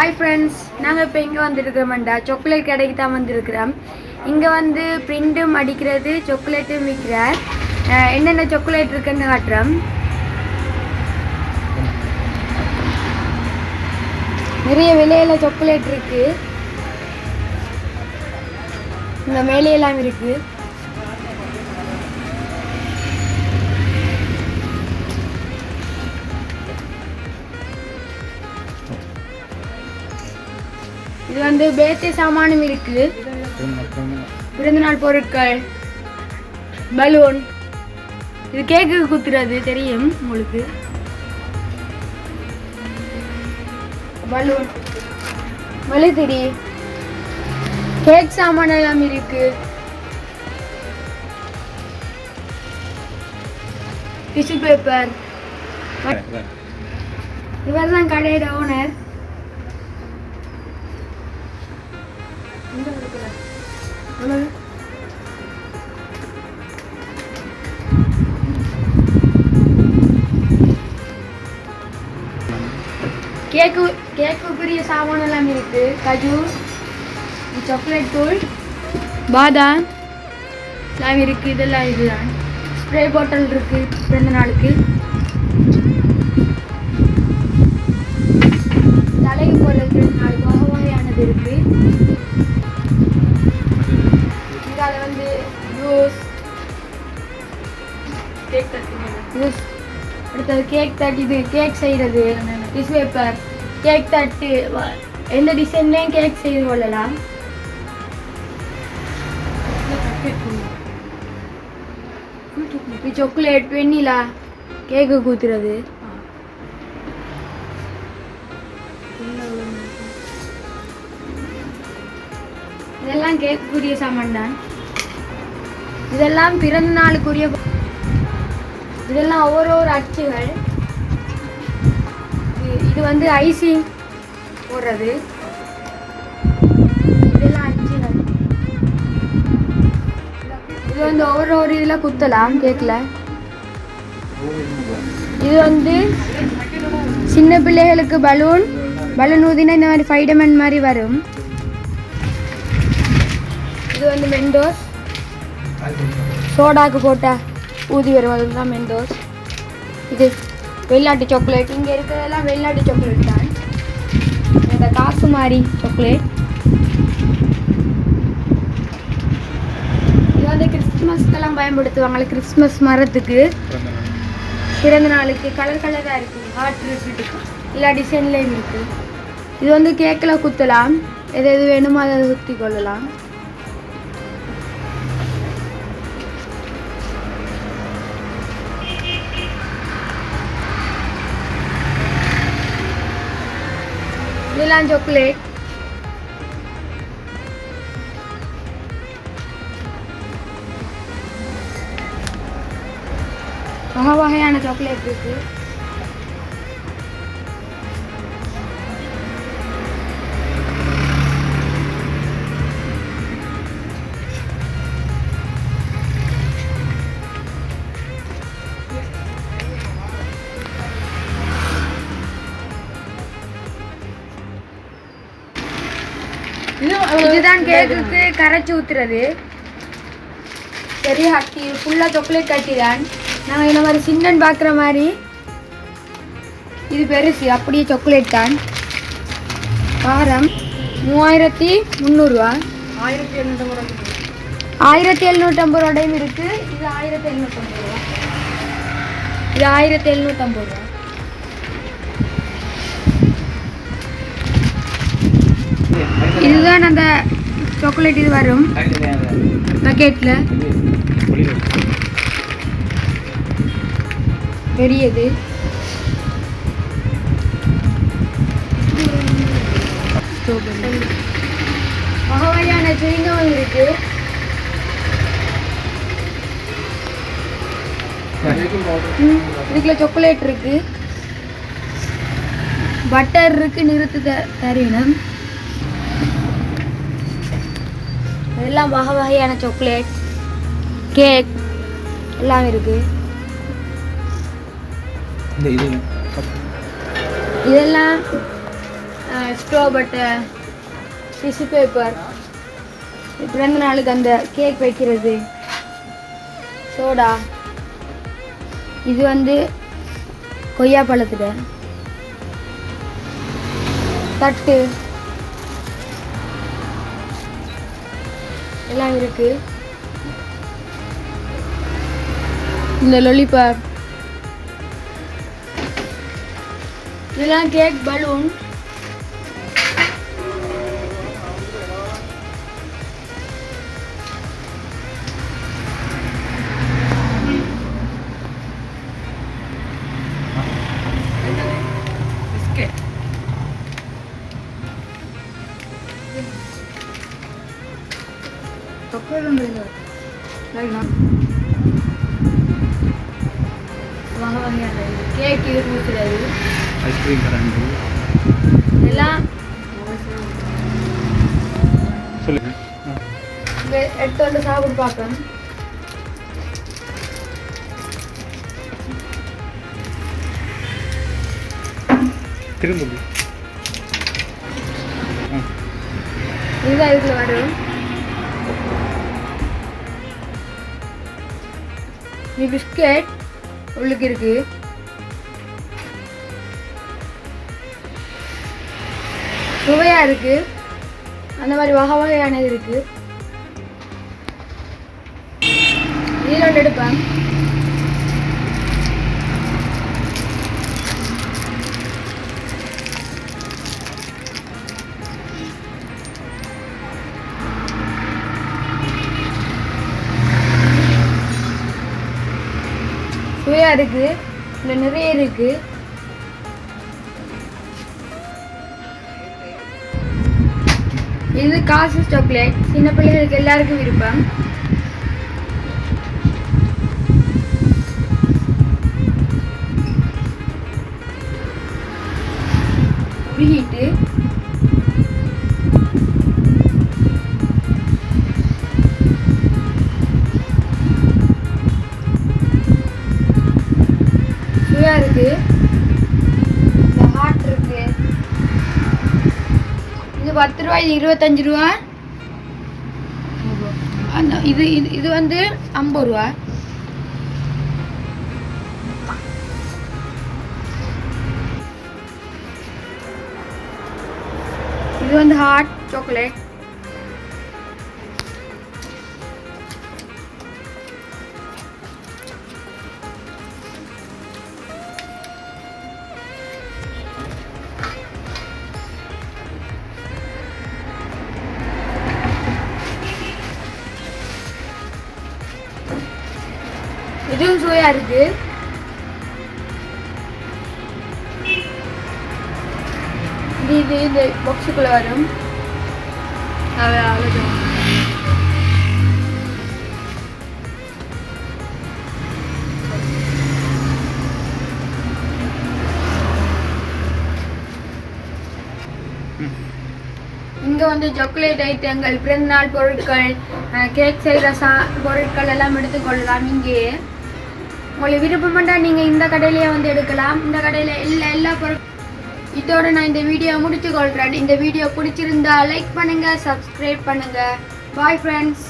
Hi friends நாங்கள் இப்போ இங்கே வந்துருக்கிறோம்டா சாக்லேட் கடைக்கு தான் வந்திருக்கிறோம். இங்கே வந்து பிரிண்டும் அடிக்கிறது சாக்லேட்டும் விற்கிற என்னென்ன சாக்லேட் இருக்குன்னு காட்டுறோம். நிறைய விலையில சாக்லேட் இருக்குது இந்த மேலையெல்லாம் இருக்குது வந்து பேத்தி சாமானும் இருக்கு. பிறந்தநாள் பொருட்கள் பலூன். இது கேக்கு குத்துறது தெரியும் உங்களுக்கு. பலூன். மலைத்திரி கேக் சாமான் எல்லாம் இருக்கு. டிஷ்யூ பேப்பர் இவர் தான் கடையோட ஓனர் கேக்கு கேக்குக்குரிய சாமான் எல்லாம் இருக்கு. கஜு சாக்லேட் தூள் பாதாம் எல்லாம் இருக்கு. இதெல்லாம் இதுதான். ஸ்ப்ரே பாட்டில் இருக்கு. பிறந்த நாளுக்கு. கேக் தட்டு இது கேக் செய்கிறது டிஷ் பேப்பர் கேக் தட்டு எந்த டிசைன்லேயும் கேக் செய்து கொள்ளலாம் சாக்லேட் வெண்ணிலா கேக்கு கூத்துறது இதெல்லாம் கேக்குரிய சாமான் தான். இதெல்லாம் பிறந்த நாளுக்குரிய இதெல்லாம் ஒவ்வொரு ஒரு அச்சுகள். இது- வந்து ஐசிங் போடுறது. இதெல்லாம் அச்சுகள். இது வந்து ஒவ்வொரு ஒரு இதில் குத்தலாம் கேட்கல இது வந்து சின்ன பிள்ளைகளுக்கு பலூன் பலூன் ஊதினா இந்த மாதிரி ஃபைடமன் மாதிரி வரும். இது வந்து மெண்டோஸ் சோடாக்கு போட்டா ஊதி வரும் அதுதான் மெந்தோஸ் இது வெளிநாட்டு சாக்லேட் இங்கே இருக்கிறதெல்லாம் வெளிநாட்டு சாக்லேட் தான். இந்த காசு மாதிரி சாக்லேட் இது வந்து பயன்படுத்துவாங்களே கிறிஸ்மஸ் மரத்துக்கு. பிறந்த நாளுக்கு கலர் கலராக இருக்குது ஹார்ட் இருக்குது எல்லா டிசைன்லேயும் இருக்குது இது வந்து கேக்கில் குத்தலாம். எது எது வேணுமோ அதை குத்தி கொள்ளலாம். இதெல்லாம் சாக்லேட் வகை வகையான சாக்லேட் இருக்கு இதுதான் கேக்குக்கு கரைச்சி ஊத்துறது. பெரிய ஹட்டி ஃபுல்லாக சாக்லேட் கட்டி தான் நாங்கள் இந்த மாதிரி சின்னன் பார்க்குற மாதிரி. இது பெருசு அப்படியே சாக்லேட் தான். காரம் மூவாயிரத்தி முந்நூறுரூவா ஆயிரத்தி எழுநூற்றம்பது ஆயிரத்தி எழுநூற்றம்பது ரூபாயும் இருக்கு. இது ஆயிரத்தி எழுநூற்றம்பது ரூபா. இது ஆயிரத்தி எழுநூற்றம்பது ரூபா. இதுதான் அந்த சாக்லேட் இது வரும். பக்கெட்டில் பெரியது. வகையான சுவிங்கம் இருக்கு. ம், இதுக்குள்ள சாக்லேட் இருக்கு. பட்டர் இருக்கு நிறுத்து த- எல்லாம் வகை வகையான சாக்லேட் கேக் எல்லாம் இருக்கு. இதெல்லாம் ஸ்டோ பட்டர் டிஷ்யூ பேப்பர் பிறந்த நாளுக்கு அந்த கேக் வைக்கிறது. சோடா இது வந்து கொய்யா பழத்துல தட்டு. எல்லாம் இருக்கு. இந்த லொலிபாப் இதெல்லாம் கேக் பலூன் இது ஊற்றுறது ஐஸ்கிரீம் கரண்டி எல்லாம் சொல்லுங்க. வெ- எடுத்து வந்து சாப்பிட்டு பார்ப்பேன். திரும்ப இதுதான் இதுல வரும் இது பிஸ்கெட் உள்ளுக்கு இருக்கு. சுவையா இருக்கு. அந்த மாதிரி வகை வகையானது இருக்கு. இதில் எடுப்பேன். சுவையா இருக்கு. இதுல நிறைய இருக்கு. இது காசு சாக்லேட் சின்ன பிள்ளைகளுக்கு எல்லாருக்கும் விருப்பம். உருகிட்டு ரூபா இது இருபத்தஞ்சு ரூபா. அந்த இது இது இது வந்து ஐம்பது ரூபா. இது வந்து ஹாட் சாக்லேட் இதுவும் சுவையா இருக்கு இது இது இந்த பாக்ஸுக்குள்ள வரும் அவ அவ்வளோதான் இங்கே வந்து சாக்லேட் ஐட்டங்கள் பிறந்தநாள் பொருட்கள் கேக் செய்கிற சா பொருட்கள் எல்லாம் எடுத்துக்கொள்ளலாம் இங்கேயே உங்களுக்கு விருப்பம்ண்டா நீங்கள் இந்த கடையிலேயே வந்து எடுக்கலாம். இந்த கடையில் எல்லா எல்லா பொருள் இதோட நான் இந்த வீடியோ முடிச்சு கொள்கிறேன் இந்த வீடியோ பிடிச்சிருந்தா லைக் பண்ணுங்கள் சப்ஸ்கிரைப் பண்ணுங்கள் பாய் ஃப்ரெண்ட்ஸ்